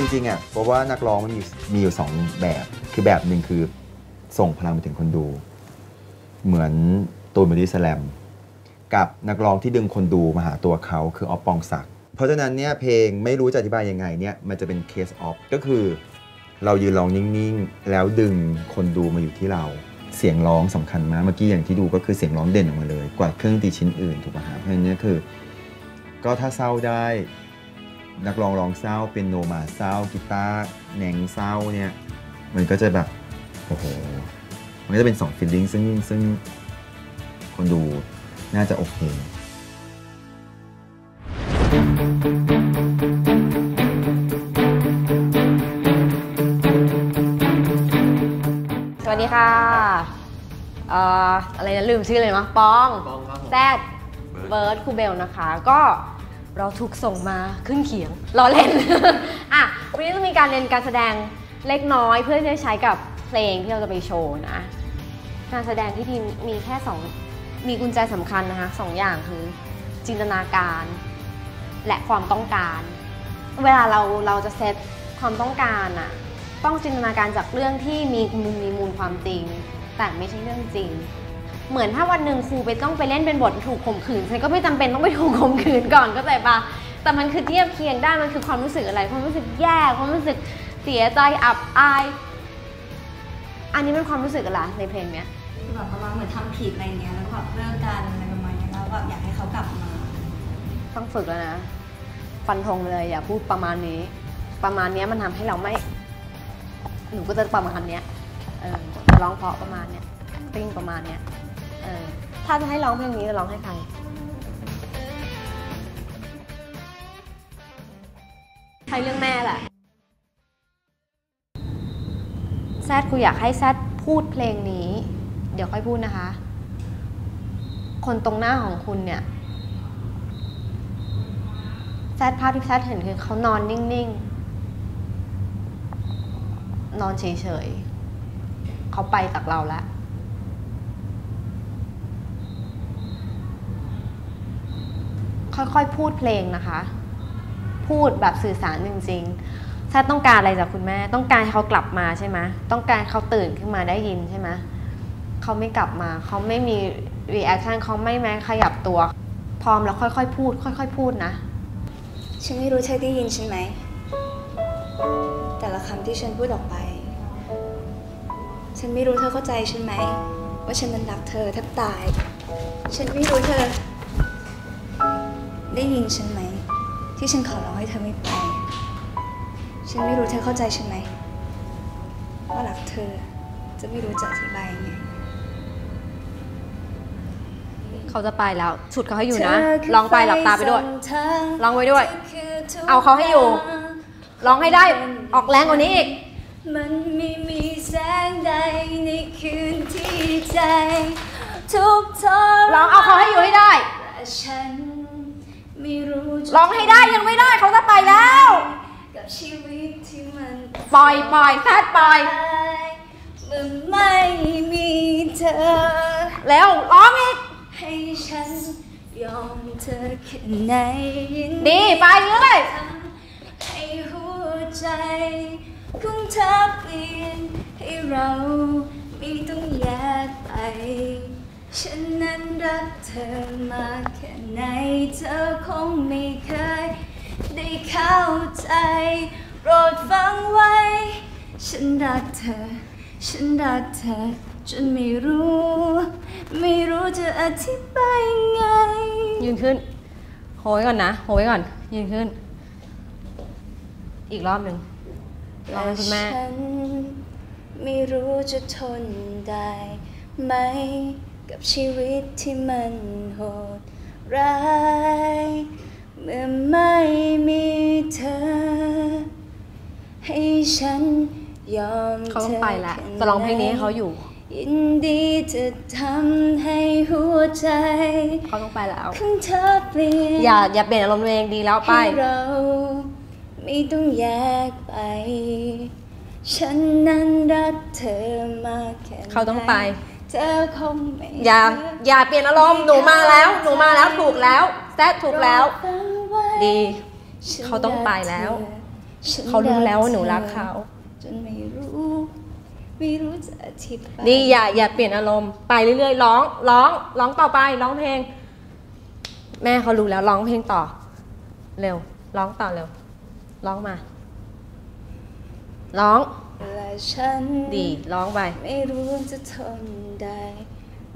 จริงๆอะเพราะว่านักร้องมันมีมีอยู่สองแบบ คือแบบหนึ่งคือส่งพลังไปถึงคนดู เหมือนตูนบอดี้สแลมกับนักร้องที่ดึงคนดูมาหาตัวเขาคือออฟปองศักดิ์เพราะฉะนั้นเนี่ยเพลงไม่รู้จะอธิบายยังไงเนี่ยมันจะเป็นเคสออฟก็คือเรายืนร้องนิ่งๆ แล้วดึงคนดูมาอยู่ที่เรา เสียงร้องสำคัญมากเมื่อกี้อย่างที่ดูก็คือเสียงร้องเด่นออกมาเลย กว่าเครื่องดนตรีชิ้นอื่นถูกป่ะฮะเพราะฉะนั้นเนี่ยคือ ก็ถ้าเศร้าได้ นักร้องร้องเศร้าเป็นโนมาเศร้ากีตาร์แหนงเศร้าเนี่ยมันก็จะแบบโอ้โหมันก็จะเป็นสองฟีลลิ่งซึ่งซึ่งคนดูน่าจะโอเคสวัสดีค่ะเอ่ออะไรนะลืมชื่อเลยมั้ยปอง ปองครับผม แซดเบิร์ดคูเบลนะคะ ก็ เราถูกส่งมาขึ้นเขียงรอเล่น อะวันนี้จะมีการเรียนการแสดงเล็กน้อยเพื่อที่จะใช้กับเพลงที่เราจะไปโชว์นะ การแสดงที่ดีมีแค่สองมีกุญแจสำคัญนะคะสองอย่างคือจินตนาการ และความต้องการ เวลาเราเราจะเซตความต้องการอะต้องจินตนาการจากเรื่องที่มีมูลมีมูลความจริง แต่ไม่ใช่เรื่องจริง เหมือนถ้าวันหนึ่งครูไปต้องไปเล่นเป็นบทถูกข่มขืนฉันก็ไม่จำเป็นต้องไปถูกข่มขืนก่อนก็แต่ปะแต่มันคือเทียบเคียงได้มันคือความรู้สึกอะไรความรู้สึกแย่ความรู้สึกเสียใจอับอาย อันนี้เป็นความรู้สึกอะไรในเพลงเนี้ยคือแบบประมาณเหมือนทำผิดอะไรเงี้ยแล้วก็แบบเลิกกันอะไรประมาณเนี้ยแล้วแบบอยากให้เขากลับมา ต้องฝึกแล้วนะฟันธงเลยอย่าพูดประมาณนี้ ประมาณเนี้ยมันทำให้เราไม่ หนูก็จะประมาณเนี้ยเออจะร้องเพราะประมาณเนี้ยติ้งประมาณเนี้ยเออ ถ้าจะให้ร้องเพลงนี้จะร้องให้ใครใช่เรื่องแม่แหละแซดครูอยากให้แซดพูดเพลงนี้ เดี๋ยวค่อยพูดนะคะ คนตรงหน้าของคุณเนี่ยแซดภาพที่แซดเห็นคือเขานอนนิ่งๆ นอนเฉยๆ เขาไปจากเราแล้ว ค่อยๆ พูดเพลงนะคะ พูดแบบสื่อสารจริงๆแซดต้องการอะไรจากคุณแม่ ต้องการให้เขากลับมาใช่ไหมต้องการให้เขาตื่นขึ้นมาได้ยินใช่ไหมเขาไม่กลับมา เขาไม่มีรีแอคชั่นเขาไม่แม้ขยับตัว พร้อมแล้วค่อยๆ พูด ค่อย ๆ พูดนะ ฉันไม่รู้เธอได้ยินฉันไหม แต่ละคำที่ฉันพูดออกไป ฉันไม่รู้เธอเข้าใจฉันไหม ว่าฉันนั้นรักเธอแทบตาย ฉันไม่รู้เธอ ได้ยินฉันไหม ที่ฉันขอร้องให้เธอไม่ไป ฉันไม่รู้เธอเข้าใจฉันไหมว่ารักเธอจะไม่รู้จะอธิบายยังไงเขาจะไปแล้วฉุดเขาให้อยู่นะร้องไปหลับตาไปด้วยร้องไว้ด้วย เอาเอาเขาให้อยู่ร้องให้ได้ออกแรงกว่านี้อีกมันไม่มีแสงใดในคืนที่ใจ ทุกทรร้องเอาเขาให้อยู่ให้ได้และฉัน ไม่รู้จะร้องให้ได้ยังไม่ได้เขาจะไปแล้ว กับชีวิตที่มันปล่อยปล่อยแซดปล่อยเมื่อไม่มีเธอ แล้วร้องอีก ให้ฉันยอมเธอแค่ไหนยินดีไปเรื่อยทำให้หัวใจของเธอเปลี่ยนให้เราไม่ต้องแยกไป ฉันนั้นรักเธอมากแค่ไหนเธอคงไม่เคย ได้เข้าใจ โปรดฟังไว้ ฉันรักเธอ ฉันรักเธอ จนไม่รู้ ไม่รู้จะอธิบายยังไง ยืนขึ้น โหยก่อนนะ โหยก่อน ยืนขึ้น อีกรอบหนึ่งร้องให้คุณแม่ฉันไม่รู้จะทนได้ไหม กับชีวิตที่มันโหดร้าย เมื่อไม่มีเธอ ให้ฉันยอมเขาต้องธไปแล้วค่จะร้องเพลงนี้ให้เขาอยู่ ยินดีจะทำให้หัวใจเขาต้องไปแล้วของเธอเปลี่ยนอย่าอย่าเปลี่ยนอารมณ์ตัวเองดีแล้วไปให้เราไม่ต้องแยกไป ฉันนั้นรักเธอมากแค่ไหน เขาต้องไป เธอคงไม่อย่าอย่าเปลี่ยนอารมณ์หนูมาแล้ว หนูมาแล้วถูกแล้วแซดถูกแล้วฟังไว้ดีฉันเขาต้องไปแล้วรักเธอฉันเขารู้แล้วว่าหนูรักเขาจนไม่รู้ไม่รู้จะอธิบายดีอย่าอย่าเปลี่ยนอารมณ์ไปเรื่อยๆร้องร้องร้องต่อไปร้องเพลง แม่เขารู้แล้วร้องเพลงต่อ เร็ว ร้องต่อเร็ว ร้องมา ร้อง และฉันดีร้องไปไม่รู้จะทนได้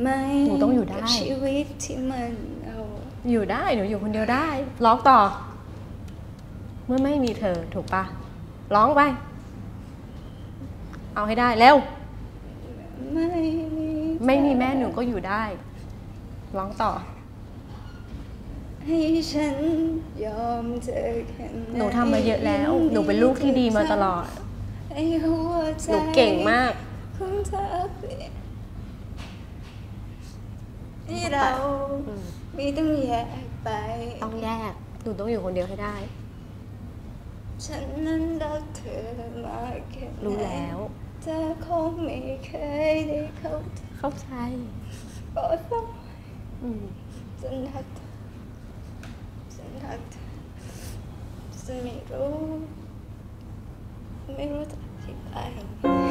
ไหมหนูต้องอยู่ได้กับชีวิตที่มันเอาอยู่ได้หนูอยู่คนเดียวได้ ร้องต่อ เมื่อไม่มีเธอถูกปะร้องไป เอาให้ได้เร็วไม่มีไม่มีแม่หนูก็อยู่ได้ ร้องต่อ ให้ฉันยอมเธอแค่ไหหนูทำมาเยอะแล้ว หนูเป็นลูกที่ดีมาตลอดให้หัวใจหนูเก่งมากของเธอเปลี่ยนให้เราไม่ต้องแยกไป ต้องแยก หนูต้องอยู่คนเดียวให้ได้ ฉันนั้นรักเธอมากแค่ไหนรู้แล้วเธอคงไม่เคยได้เข้าใจเข้าใจโปรดฟังอืมฉันรักเธอฉันรักเธอฉันไม่รู้ ไม่รู้จะอธิบายยังไง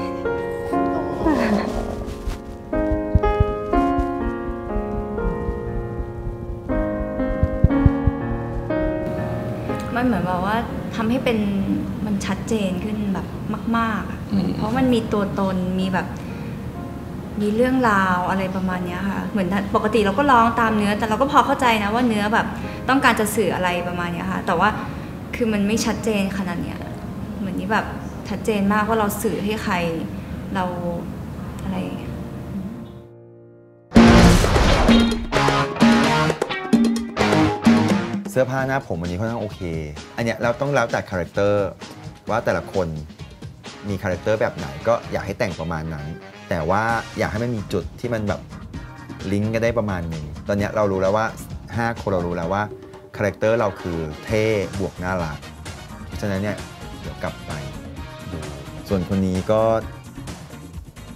มันเหมือนแบบว่าทำให้เป็นมันชัดเจนขึ้นแบบมากๆอะเพราะมันมีตัวตนมีแบบ มีเรื่องราวอะไรประมาณเนี้ยค่ะ เหมือนปกติเราก็ร้องตามเนื้อ แต่เราก็พอเข้าใจนะว่าเนื้อแบบต้องการจะสื่ออะไรประมาณเนี้ยค่ะ แต่ว่าคือมันไม่ชัดเจนขนาดเนี้ย เหมือนนี้แบบ ชัดเจนมากว่าเราสื่อให้ใครเราอะไรเสื้อผ้าหน้าผมวันนี้ค่อนข้างโอเค อันเนี้ยเราต้องแล้วแต่คาแรคเตอร์ว่าแต่ละคนมีคาแรคเตอร์แบบไหนก็อยากให้แต่งประมาณนั้น แต่ว่าอยากให้มันมีจุดที่มันแบบลิงก์กันได้ประมาณหนึ่งตอนเนี้ยเรารู้แล้วว่า 5 คนเรารู้แล้วว่าคาแรคเตอร์เราคือเท่บวกน่ารัก เพราะฉะนั้นเนี่ยเดี๋ยวกลับไป ส่วนคนนี้ก็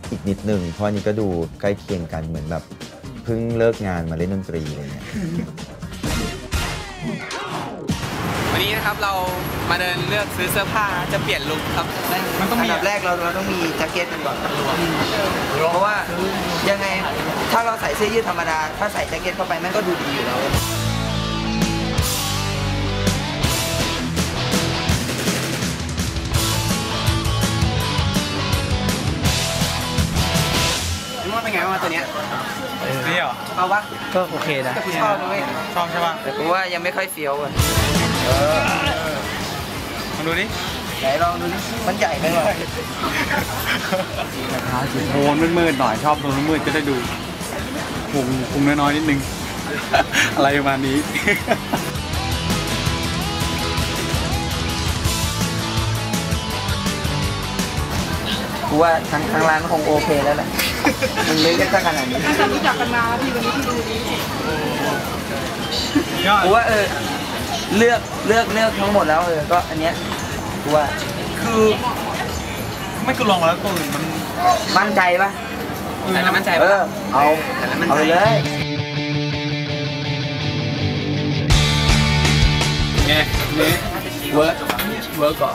อีกนิดหนึ่งเพราะอันนี้ก็ดูใกล้เคียงกันเหมือนแบบเพิ่งเลิกงานมาเล่นดนตรีอะไรเงี้ยวันนี้นะครับเรามาเดินเลือกซื้อเสื้อผ้าจะเปลี่ยนลุคครับมันต้องมี อันดับแรกเราเราต้องมีแจ็คเก็ตกันก่อนเพราะว่ายังไงถ้าเราใส่เสื้อยืดธรรมดา ถ้าใส่แจ็คเก็ตเข้าไปมันก็ดูดีอยู่แล้ว ว่าเป็นไงบ้างวะตัวเนี้ยนี่เหรอเอาวะก็โอเคนะแต่กูชอบนะเว้ยชอบใช่ป่ะแต่กูว่ายังไม่ค่อยเฟี้ยวอะมาดูดิไหนลองดูดิมันใหญ่ไปหน่อยโทนมืดๆหน่อยชอบโทนมืดๆจะได้ดูพุงพุงน้อยๆนิดนึง อะไรประมาณนี้ กูว่าทางทางร้านคงโอเคแล้วแหละมันเล็กกันสักขนาดนี้ยอดกูว่าเออเลือกเลือกเลือกทั้งหมดแล้วเออก็อันเนี้ยกูว่าคือไม่ก็ลองมาแล้วตัวอื่นมันมั่นใจปะแต่ละมั่นใจเอปะอเอาแต่ละมั่นใจเอาไปเลยไงนี่เวิร์กเวิร์กก่อน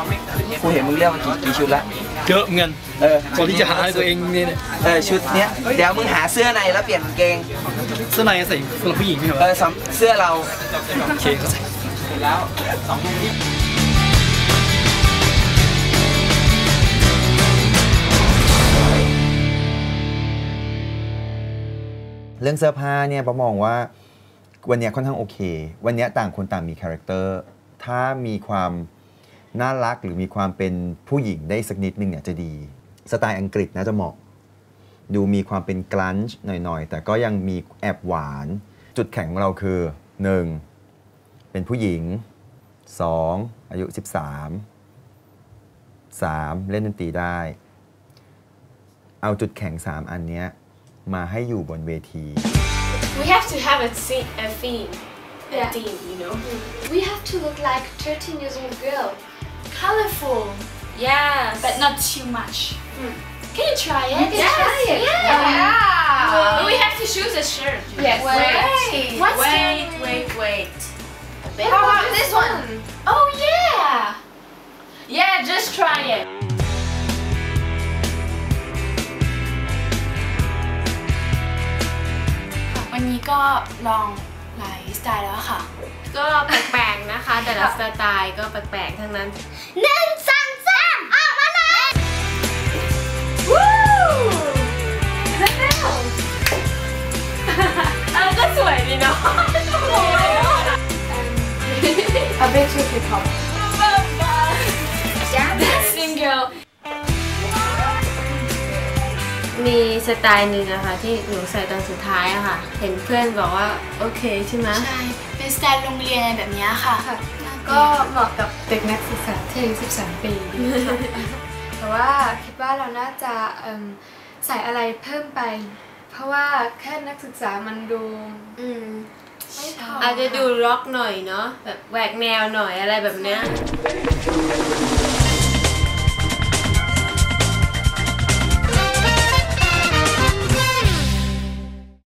กูเห็นมึงเลือกมากี่กี่ชุดละเยอะเงินเออคนที่จะหาให้ตัวเองนี่เนี่ยเออชุดเนี้ยเดี๋ยวมึงหาเสื้อในแล้วเปลี่ยนกางเกงเสื้อในใส่สำหรับผู้หญิงใช่ไหมเออสำเสื้อเราโอเคเข้าใจเรื่องเสื้อผ้าเนี่ยป๊อมองว่าวันเนี้ยค่อนข้างโอเค วันเนี้ยต่างคนต่างมีคาแรคเตอร์ ถ้ามีความ น่ารักหรือมีความเป็นผู้หญิงได้สักนิดนึงเนี่ยจะดี สไตล์อังกฤษน่าจะเหมาะ ดูมีความเป็นกลันช์หน่อยๆ แต่ก็ยังมีแอบหวาน จุดแข็งของเราคือ 1. เป็นผู้หญิง 2. อายุ 13 3. เล่นดนตรีได้ เอาจุดแข็ง 3 อันเนี้ยมาให้อยู่บนเวที We have to have a, se- a theme, a Yeah. theme, you know. We have to look like 13 years old girl Colorful, Yes but not too much. Can you try it? can try it. Yeah. But we have to choose a shirt. Yes. Wait. What's wait, the- wait, wait. How about this one? Oh yeah. Yeah, just try it. วันนี้ก็ลองหลายสไตล์แล้วค่ะ ก็แปลกๆนะคะ แต่ละสไตล์ก็แปลกๆทั้งนั้นหนึ่งสองสามออกมาเลยวู้เออก็สวยดีเนาะ A bit too hip hop single มีสไตล์หนึ่งอะค่ะที่หนูใส่ตอนสุดท้ายอะค่ะ เห็นเพื่อนบอกว่า โอเคใช่ไหมใช่เป็น สไตล์โรงเรียนอะไรแบบเนี้ยค่ะ ก็เหมาะกับเด็กนักศึกษาที่อายุ13 ปีค่ะแต่ว่าคิดว่าเราน่าจะเอิ่มใส่อะไรเพิ่มไป เพราะว่าแค่นักศึกษามันดูอืมไม่พออาจจะดูร็อกหน่อยเนาะแบบแหวกแนวหน่อยอะไรแบบเนี้ย